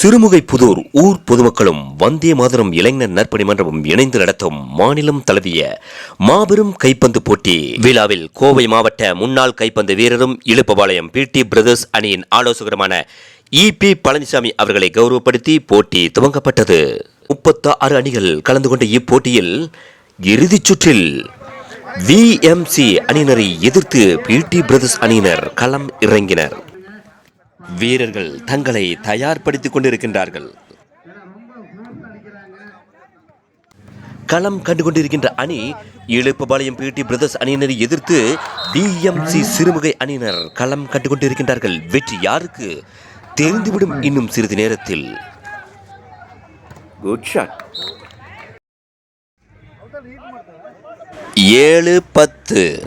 சிறுமுகை புதூர் ஊர் பொதுமக்களும் வந்தே மாதரம் இளைஞர் நற்பணி மன்றமும் இணைந்து நடத்தும் மாநிலம் தழுவிய மாபெரும் கைப்பந்து போட்டி. விழாவில் கோவை மாவட்ட முன்னாள் கைப்பந்து வீரரும் இழுப்பபாளையம் பிடி பிரதர்ஸ் அணியின் ஆலோசகருமான இபி பழனிசாமி அவர்களை கௌரவப்படுத்தி போட்டி துவங்கப்பட்டது. முப்பத்தி ஆறு அணிகள் கலந்து கொண்ட இப்போட்டியில் இறுதிச் சுற்றில் விஎம்சி அணியினரை எதிர்த்து பிடி பிரதர்ஸ் அணியினர் களம் இறங்கினர். வீரர்கள் தங்களை தயார்படுத்திக் கொண்டிருக்கின்றார்கள். களம் கண்டு கொண்டிருக்கின்ற அணி இழுப்புபாளையம் பிடி பிரதர்ஸ் அணியினரை எதிர்த்து டிஎம்சி சிறுமுகை அணியினர் களம் கண்டு கொண்டிருக்கின்றார்கள் வெற்றி யாருக்கு? தெரிந்துவிடும் இன்னும் சிறிது நேரத்தில். குட் ஷாட் ஏழு பத்து.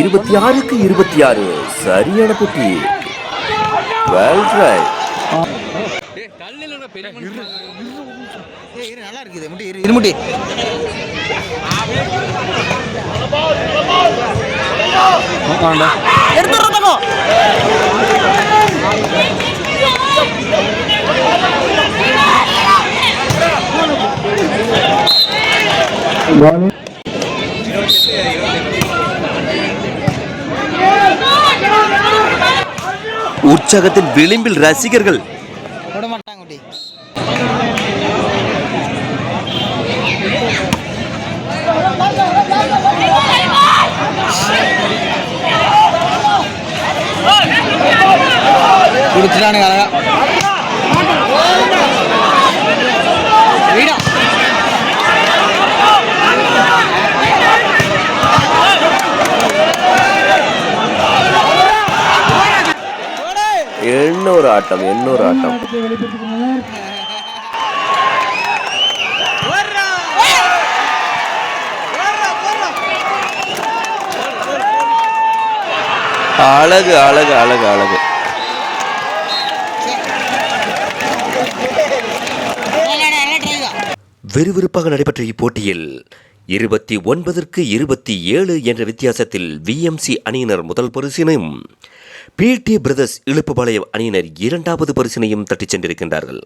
இருபத்தி ஆறுக்கு இருபத்தி ஆறு. சரியான போட்டி வெல் ட்ரை நல்லா இருக்குது. முட்டி இரு இருமுட்டி எடுத்துறோம் உற்சாகத்தின் விளிம்பில் ரசிகர்கள் விட மாட்டாங்க முட்டி குடிச்சிட்டானுங்க அழகா. இன்னொரு ஆட்டம் இன்னொரு ஆட்டம்? அழகு அழகு அழகு அழகு. விறுவிறுப்பாக நடைபெற்ற இப்போட்டியில் இருபத்தி ஒன்பதற்கு இருபத்தி ஏழு என்ற வித்தியாசத்தில் விஎம்சி அணியினர் முதல் பரிசினையும் பிடி பிரதர்ஸ் இழுப்புபாளையம் அணியினர் இரண்டாவது பரிசினையும் தட்டிச் சென்றிருக்கின்றார்கள்.